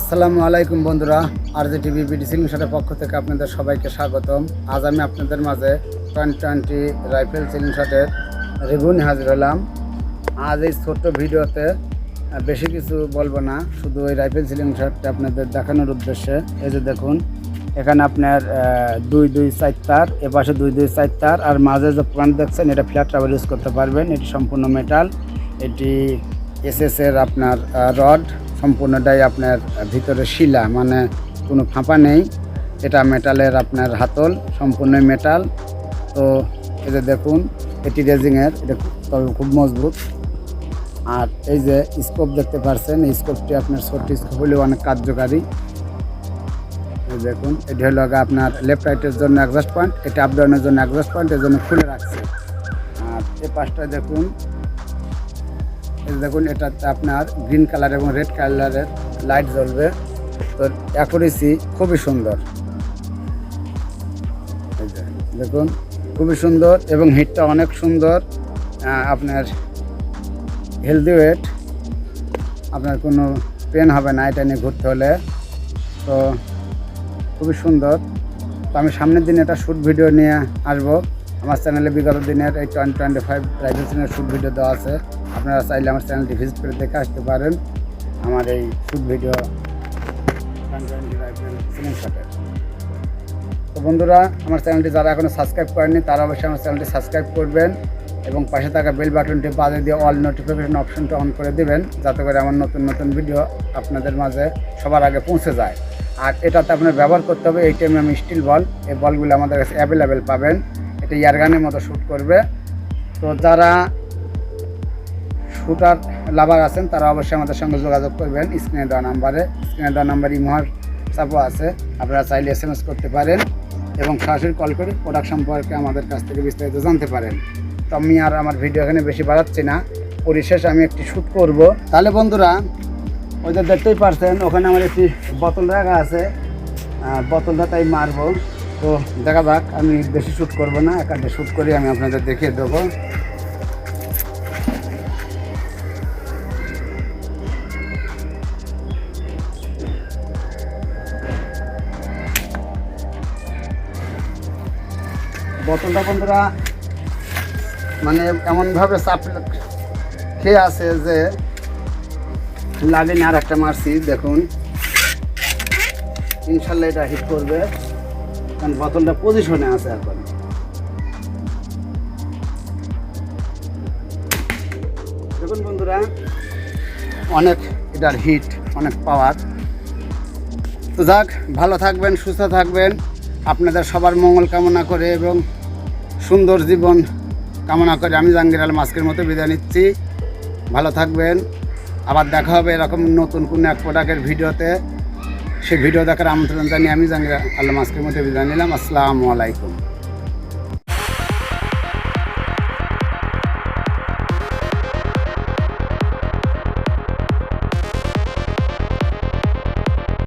আসসালামু আলাইকুম বন্ধুরা আর জে টিভি বিডি সিলিংশটের পক্ষ থেকে আপনাদের সবাইকে স্বাগতম। আজ আমি আপনাদের মাঝে টোয়েন্টি টোয়েন্টি রাইফেল সিলিংশটের রিভিউ নিয়ে হাজির হলাম। আজ এই ছোট্ট ভিডিওতে বেশি কিছু বলব না, শুধু ওই রাইফেল সিলিং সিলিংশটটা আপনাদের দেখানোর উদ্দেশ্যে। এই যে দেখুন, এখানে আপনার দুই দুই চার তার, এপাশে দুই দুই চার তার, আর মাঝে যে পয়েন্ট দেখছেন, এটা ফ্ল্যাট ট্রাভেল ইউজ করতে পারবেন। এটি সম্পূর্ণ মেটাল এটি এসএস এর আপনার রড সম্পূর্ণটাই আপনার ভিতরে শিলা মানে কোনো ফাঁপা নেই। এটা মেটালের আপনার হাতল সম্পূর্ণ মেটাল তো এটা দেখুন, এটি রেজিংয়ের, এটা তবে খুব মজবুত। আর এই যে স্কোপ দেখতে পাচ্ছেন এই স্কোপটি আপনার ছোট স্কোপ হলেও অনেক কার্যকারী। দেখুন, এটি হলো আপনার লেফট রাইটের জন্য অ্যাডজাস্ট পয়েন্ট এটা আপ ডাউনের জন্য অ্যাডজাস্ট পয়েন্ট এর জন্য খুলে রাখছে। আর এই পাশটা দেখুন দেখুন এটাতে আপনার গ্রিন কালার এবং রেড কালারের লাইট জ্বলবে। তো অ্যাকুরেসি খুবই সুন্দর। দেখুন, খুবই সুন্দর এবং হিটটা অনেক সুন্দর। আপনার হেলদি ওয়েট আপনার কোনো পেন হবে না এটা নিয়ে ঘুরতে হলে। তো খুবই সুন্দর। তো আমি সামনের দিনে একটা শ্যুট ভিডিও নিয়ে আসব। আমার চ্যানেলে বিগত দিনের এই টোয়েন্টি টোয়েন্টি ফাইভ রাইভেশনের শ্যুট ভিডিও দেওয়া আছে। আপনারা চাইলে আমার চ্যানেলটি ভিজিট করে দেখে আসতে পারেন। আমার এই শ্যুট ভিডিও তো বন্ধুরা, আমার চ্যানেলটি যারা এখনও সাবস্ক্রাইব করেননি, তারা অবশ্যই আমার চ্যানেলটি সাবস্ক্রাইব করবেন এবং পাশে থাকা বেল বাটনটি বাজে দিয়ে অল নোটিফিকেশন অপশনটা অন করে দিবেন, যাতে করে আমার নতুন নতুন ভিডিও আপনাদের মাঝে সবার আগে পৌঁছে যায়। আর এটাতে আপনার ব্যবহার করতে হবে এই টাইমে আমি স্টিল বল এই বলগুলো আমাদের কাছে অ্যাভেলেবেল পাবেন। এটা ইয়ারগানের মতো শ্যুট করবে। তো যারা শুটার লাভার আছেন, তারা অবশ্যই আমাদের সঙ্গে যোগাযোগ করবেন। স্ক্রিনে দেওয়া নাম্বারে, স্ক্রিনে দেওয়া নাম্বার ইমোহার চাপও আছে। আপনারা চাইলে এস এম এস করতে পারেন এবং সরাসরি কল করে প্রোডাক্ট সম্পর্কে আমাদের কাছ থেকে বিস্তারিত জানতে পারেন। তো আমি আর আমার ভিডিও এখানে বেশি বাড়াচ্ছি না। পরিশেষ আমি একটি শ্যুট করব। তাহলে বন্ধুরা, ওই দেখতেই পারছেন, ওখানে আমার একটি বোতল রাখা আছে। বোতলটা তাই মারবো। তো দেখা যাক, আমি বেশি শ্যুট করব না, একাধে শ্যুট করে, আমি আপনাদের দেখিয়ে দেবো। বোতলটা বন্ধুরা মানে এমনভাবে চাপ খেয়ে আছে যে লাগেনি আর একটা মারছি, দেখুন। ইনশাল্লাহ এটা হিট করবে, কারণ বোতলটা পজিশনে আছে এখন। দেখুন বন্ধুরা, অনেক এটার হিট অনেক পাওয়ার তো যাক, ভালো থাকবেন, সুস্থ থাকবেন। আপনাদের সবার মঙ্গল কামনা করে এবং সুন্দর জীবন কামনা করে আমি জাহাঙ্গীর আলম আজকের মতো বিদায় নিচ্ছি। ভালো থাকবেন। আবার দেখা হবে এরকম নতুন কোনো এক প্রোডাক্টের ভিডিওতে। সেই ভিডিও দেখার আমন্ত্রণ জানিয়ে আমি জাহাঙ্গীর আলম আজকের মতো বিদায় নিলাম। আসসালামু আলাইকুম।